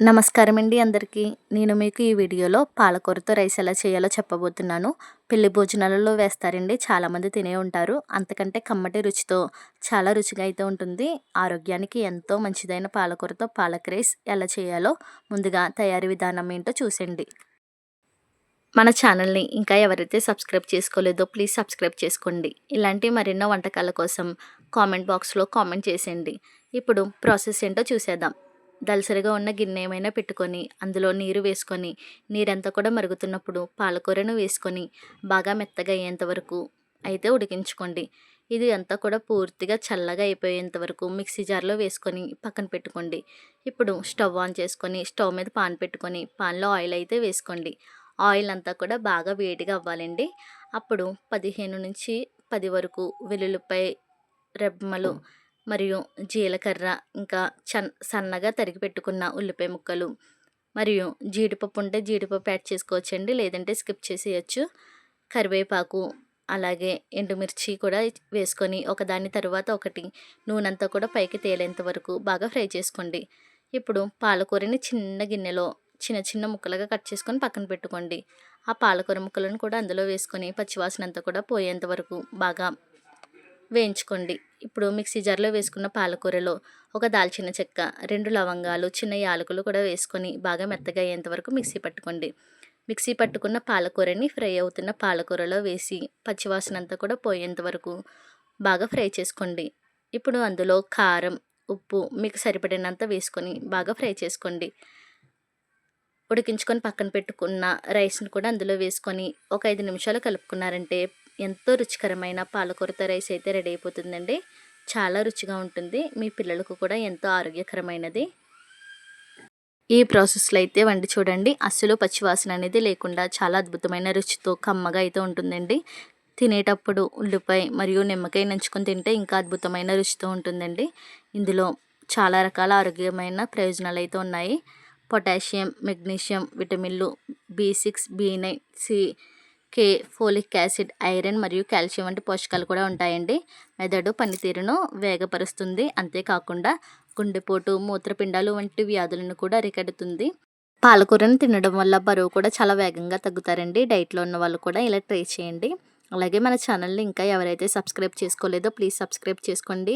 నమస్కారం అండి అందరికీ. నేను మీకు ఈ వీడియోలో పాలకూరతో రైస్ ఎలా చేయాలో చెప్పబోతున్నాను. పెళ్ళి భోజనాలలో వేస్తారండి. చాలామంది తినే ఉంటారు. అంతకంటే కమ్మటి రుచితో చాలా రుచిగా అయితే ఉంటుంది. ఆరోగ్యానికి ఎంతో మంచిదైన పాలకూరతో పాలక్ రైస్ ఎలా చేయాలో ముందుగా తయారీ విధానం ఏంటో చూసండి మన ఛానల్ని ఇంకా ఎవరైతే సబ్స్క్రైబ్ చేసుకోలేదో ప్లీజ్ సబ్స్క్రైబ్ చేసుకోండి. ఇలాంటి మరెన్నో వంటకాల కోసం కామెంట్ బాక్స్లో కామెంట్ చేసేయండి. ఇప్పుడు ప్రాసెస్ ఏంటో చూసేద్దాం. దలసరిగా ఉన్న గిన్నె ఏమైనా పెట్టుకొని అందులో నీరు వేసుకొని నీరంతా కూడా మరుగుతున్నప్పుడు పాలకూరను వేసుకొని బాగా మెత్తగా అయ్యేంత వరకు అయితే ఉడికించుకోండి. ఇది అంతా కూడా పూర్తిగా చల్లగా అయిపోయేంత వరకు మిక్సీ జార్లో వేసుకొని పక్కన పెట్టుకోండి. ఇప్పుడు స్టవ్ ఆన్ చేసుకొని స్టవ్ మీద పాన్ పెట్టుకొని పాన్లో ఆయిల్ అయితే వేసుకోండి. ఆయిల్ అంతా కూడా బాగా వేడిగా అవ్వాలండి. అప్పుడు పదిహేను నుంచి పది వరకు వెల్లుల్లిపాయ రెబ్బలు మరియు జీలకర్ర ఇంకా చన్ సన్నగా తరిగి పెట్టుకున్న ఉల్లిపాయ ముక్కలు మరియు జీడిపప్పు ఉంటే జీడిపప్పు యాడ్ చేసుకోవచ్చండి లేదంటే స్కిప్ చేసేయచ్చు. కరివేపాకు అలాగే ఎండుమిర్చి కూడా వేసుకొని ఒకదాని తర్వాత ఒకటి నూనెంతా కూడా పైకి తేలేంత వరకు బాగా ఫ్రై చేసుకోండి. ఇప్పుడు పాలకూరని చిన్న గిన్నెలో చిన్న చిన్న ముక్కలుగా కట్ చేసుకొని పక్కన పెట్టుకోండి. ఆ పాలకూర ముక్కలను కూడా అందులో వేసుకొని పచ్చివాసన అంతా కూడా పోయేంత వరకు బాగా వేయించుకోండి. ఇప్పుడు మిక్సీ జార్లో వేసుకున్న పాలకూరలో ఒక దాల్చిన చెక్క రెండు లవంగాలు చిన్న యాలకులు కూడా వేసుకొని బాగా మెత్తగా అయ్యేంత వరకు మిక్సీ పట్టుకోండి. మిక్సీ పట్టుకున్న పాలకూరని ఫ్రై అవుతున్న పాలకూరలో వేసి పచ్చివాసన అంతా కూడా పోయేంత వరకు బాగా ఫ్రై చేసుకోండి. ఇప్పుడు అందులో కారం ఉప్పు మీకు సరిపడినంత వేసుకొని బాగా ఫ్రై చేసుకోండి. ఉడికించుకొని పక్కన పెట్టుకున్న రైస్ని కూడా అందులో వేసుకొని ఒక ఐదు నిమిషాలు కలుపుకున్నారంటే ఎంతో రుచికరమైన పాలకూరతో రైస్ అయితే రెడీ అయిపోతుందండి. చాలా రుచిగా ఉంటుంది. మీ పిల్లలకు కూడా ఎంతో ఆరోగ్యకరమైనది. ఈ ప్రాసెస్లో అయితే వండి చూడండి. అస్సలు పచ్చివాసన అనేది లేకుండా చాలా అద్భుతమైన రుచితో కమ్మగా అయితే ఉంటుందండి. తినేటప్పుడు ఉల్లిపాయ మరియు నిమ్మకాయ నంచుకొని తింటే ఇంకా అద్భుతమైన రుచితో ఉంటుందండి. ఇందులో చాలా రకాల ఆరోగ్యమైన ప్రయోజనాలు అయితే ఉన్నాయి. పొటాషియం మెగ్నీషియం విటమిన్లు B six B nine C K folic acid iron మరియు కాల్షియం వంటి పోషకాలు కూడా ఉంటాయండి. మెదడు పనితీరును వేగపరుస్తుంది. అంతేకాకుండా గుండెపోటు మూత్రపిండాలు వంటి వ్యాధులను కూడా అరికడుతుంది. పాలకూరను తినడం వల్ల బరువు కూడా చాలా వేగంగా తగ్గుతారండి. డైట్లో ఉన్న వాళ్ళు కూడా ఇలా ట్రై చేయండి. అలాగే మన ఛానల్ని ఇంకా ఎవరైతే సబ్స్క్రైబ్ చేసుకోలేదో ప్లీజ్ సబ్స్క్రైబ్ చేసుకోండి.